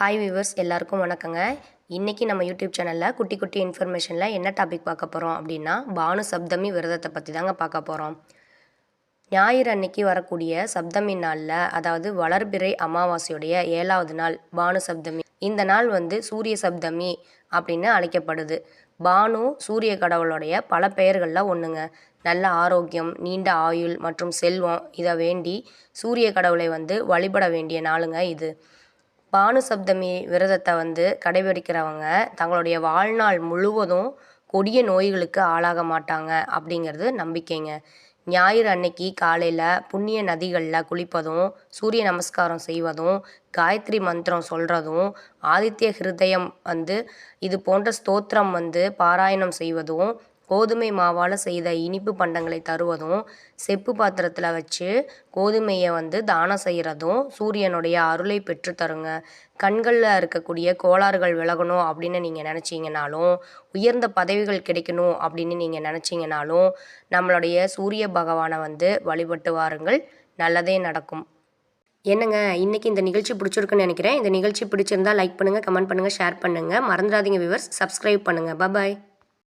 Hi viewers எல்லாருக்கும் வணக்கங்க. இன்றைக்கி நம்ம யூடியூப் சேனலில் குட்டி குட்டி இன்ஃபர்மேஷனில் என்ன டாபிக் பார்க்க போகிறோம் அப்படின்னா பானு சப்தமி விரதத்தை பற்றி தாங்க பார்க்க போகிறோம் ஞாயிறு அன்னைக்கு வரக்கூடிய சப்தமி நாளில் அதாவது வளர்பிறை அமாவாசையுடைய ஏழாவது நாள் பானு சப்தமி. இந்த நாள் வந்து சூரிய சப்தமி அப்படின்னு அழைக்கப்படுது. பானு சூரிய கடவுளுடைய பல பெயர்களில் ஒன்றுங்க நல்ல ஆரோக்கியம் நீண்ட ஆயுள் மற்றும் செல்வம் இதை வேண்டி சூரிய கடவுளை வந்து வழிபட வேண்டிய நாளுங்க இது. பானு சப்தமி விரதத்தை வந்து கடைபிடிக்கிறவங்க தங்களுடைய வாழ்நாள் முழுவதும் கொடிய நோய்களுக்கு ஆளாக மாட்டாங்க அப்படிங்கிறது நம்பிக்கைங்க. ஞாயிறு அன்னைக்கு காலையில் புண்ணிய நதிகளில் குளிப்பதும் சூரிய நமஸ்காரம் செய்வதும் காயத்ரி மந்திரம் சொல்கிறதும் ஆதித்ய ஹிருதயம் வந்து இது போன்ற ஸ்தோத்திரம் வந்து பாராயணம் செய்வதும் கோதுமை மாவால் செய்த இனிப்பு பண்டங்களை தருவதும் செப்பு பாத்திரத்தில் வச்சு கோதுமையை வந்து தானம் செய்கிறதும் சூரியனுடைய அருளை பெற்று தருங்க. கண்களில் இருக்கக்கூடிய கோளாறுகள் விலகணும் அப்படின்னு நீங்கள் நினச்சிங்கனாலும் உயர்ந்த பதவிகள் கிடைக்கணும் அப்படின்னு நீங்கள் நினச்சிங்கனாலும் நம்மளுடைய சூரிய பகவானை வந்து வழிபட்டு வாருங்கள். நல்லதே நடக்கும். என்னங்க இன்றைக்கி இந்த நிகழ்ச்சி பிடிச்சிருக்குன்னு நினைக்கிறேன். இந்த நிகழ்ச்சி பிடிச்சிருந்தா லைக் பண்ணுங்கள் கமெண்ட் பண்ணுங்கள் ஷேர் பண்ணுங்கள் மறந்துடாதீங்க வியூவர்ஸ் சப்ஸ்கிரைப் பண்ணுங்கள் பபாய்